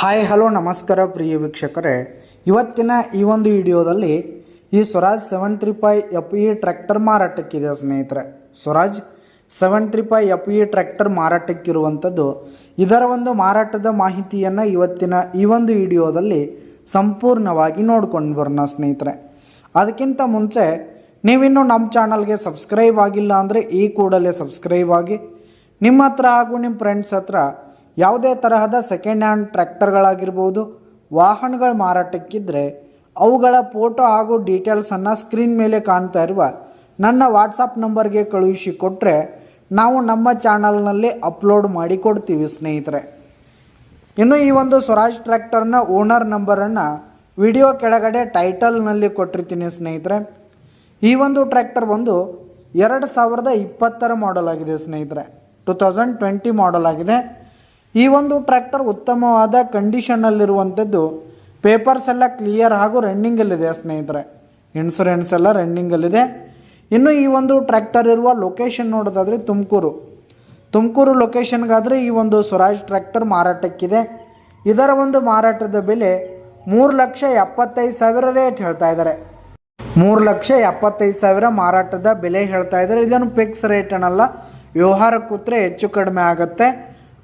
Hi, hello, ನಮಸ್ಕಾರ ಪ್ರಿಯ ವೀಕ್ಷಕರೇ. ಇವತ್ತಿನ ಈ ಒಂದು ವಿಡಿಯೋದಲ್ಲಿ ಈ Swaraj seven three five F E tractor ಮಾರಾಟಕ್ಕಿದೆ ಸ್ನೇಹಿತರೆ. Swaraj seven three five F E tractor ಮಾರಾಟಕ್ಕಿರುವಂಥದ್ದು ಇದರ ಒಂದು ಮಾರಾಟದ ಮಾಹಿತಿಯನ್ನು ಇವತ್ತಿನ ಈ ಒಂದು ವಿಡಿಯೋದಲ್ಲಿ ಸಂಪೂರ್ಣವಾಗಿ ನೋಡ್ಕೊಂಡು ಬರೋಣ ಸ್ನೇಹಿತರೆ. ಅದಕ್ಕಿಂತ ಮುಂಚೆ ನೀವಿನ್ನೂ ನಮ್ಮ ಚಾನಲ್ಗೆ ಸಬ್ಸ್ಕ್ರೈಬ್ ಆಗಿಲ್ಲ ಅಂದರೆ ಈ ಕೂಡಲೇ ಸಬ್ಸ್ಕ್ರೈಬ್ ಆಗಿ. ನಿಮ್ಮ ಹತ್ರ ಹಾಗೂ ನಿಮ್ಮ ಫ್ರೆಂಡ್ಸ್ ಹತ್ರ ಯಾವುದೇ ತರಹದ ಸೆಕೆಂಡ್ ಹ್ಯಾಂಡ್ ಟ್ರ್ಯಾಕ್ಟರ್ಗಳಾಗಿರ್ಬೋದು ವಾಹನಗಳ ಮಾರಾಟಕ್ಕಿದ್ದರೆ ಅವುಗಳ ಫೋಟೋ ಹಾಗೂ ಡೀಟೇಲ್ಸನ್ನು ಸ್ಕ್ರೀನ್ ಮೇಲೆ ಕಾಣ್ತಾ ಇರುವ ನನ್ನ ವಾಟ್ಸಪ್ ನಂಬರ್ಗೆ ಕಳುಹಿಸಿ ಕೊಟ್ಟರೆ ನಾವು ನಮ್ಮ ಚಾನಲ್ನಲ್ಲಿ ಅಪ್ಲೋಡ್ ಮಾಡಿ ಕೊಡ್ತೀವಿ ಸ್ನೇಹಿತರೆ. ಇನ್ನು ಈ ಒಂದು ಸ್ವರಾಜ್ ಟ್ರ್ಯಾಕ್ಟರ್ನ ಓನರ್ ನಂಬರನ್ನು ವಿಡಿಯೋ ಕೆಳಗಡೆ ಟೈಟಲ್ನಲ್ಲಿ ಕೊಟ್ಟಿರ್ತೀನಿ ಸ್ನೇಹಿತರೆ. ಈ ಒಂದು ಟ್ರ್ಯಾಕ್ಟರ್ ಬಂದು ಎರಡು ಸಾವಿರದ ಇಪ್ಪತ್ತರ ಮಾಡೆಲ್ ಆಗಿದೆ ಸ್ನೇಹಿತರೆ. ಟು ತೌಸಂಡ್ ಟ್ವೆಂಟಿ ಮಾಡೆಲ್ ಆಗಿದೆ. ಈ ಒಂದು ಟ್ರ್ಯಾಕ್ಟರ್ ಉತ್ತಮವಾದ ಕಂಡೀಷನ್ನಲ್ಲಿರುವಂಥದ್ದು ಪೇಪರ್ಸ್ ಎಲ್ಲ ಕ್ಲಿಯರ್ ಹಾಗೂ ರನ್ನಿಂಗಲ್ಲಿದೆ ಸ್ನೇಹಿತರೆ. ಇನ್ಸೂರೆನ್ಸ್ ಎಲ್ಲ ರನ್ನಿಂಗಲ್ಲಿದೆ ಇನ್ನು ಈ ಒಂದು ಟ್ರ್ಯಾಕ್ಟರ್ ಇರುವ ಲೊಕೇಶನ್ ನೋಡೋದಾದರೆ ತುಮಕೂರು. ತುಮಕೂರು ಲೊಕೇಶನ್ಗಾದರೆ ಈ ಒಂದು ಸ್ವರಾಜ್ ಟ್ರ್ಯಾಕ್ಟರ್ ಮಾರಾಟಕ್ಕಿದೆ. ಇದರ ಒಂದು ಮಾರಾಟದ ಬೆಲೆ ಮೂರು ಲಕ್ಷ ಎಪ್ಪತ್ತೈದು ಸಾವಿರ ರೇಟ್ ಹೇಳ್ತಾ ಇದ್ದಾರೆ. ಮೂರು ಲಕ್ಷ ಎಪ್ಪತ್ತೈದು ಸಾವಿರ ಮಾರಾಟದ ಬೆಲೆ ಹೇಳ್ತಾ ಇದ್ದಾರೆ. ಇದನ್ನು ಫಿಕ್ಸ್ ರೇಟ್ ಅನ್ನಲ್ಲ, ವ್ಯವಹಾರ ಕೂತ್ರೆ ಹೆಚ್ಚು ಕಡಿಮೆ ಆಗುತ್ತೆ.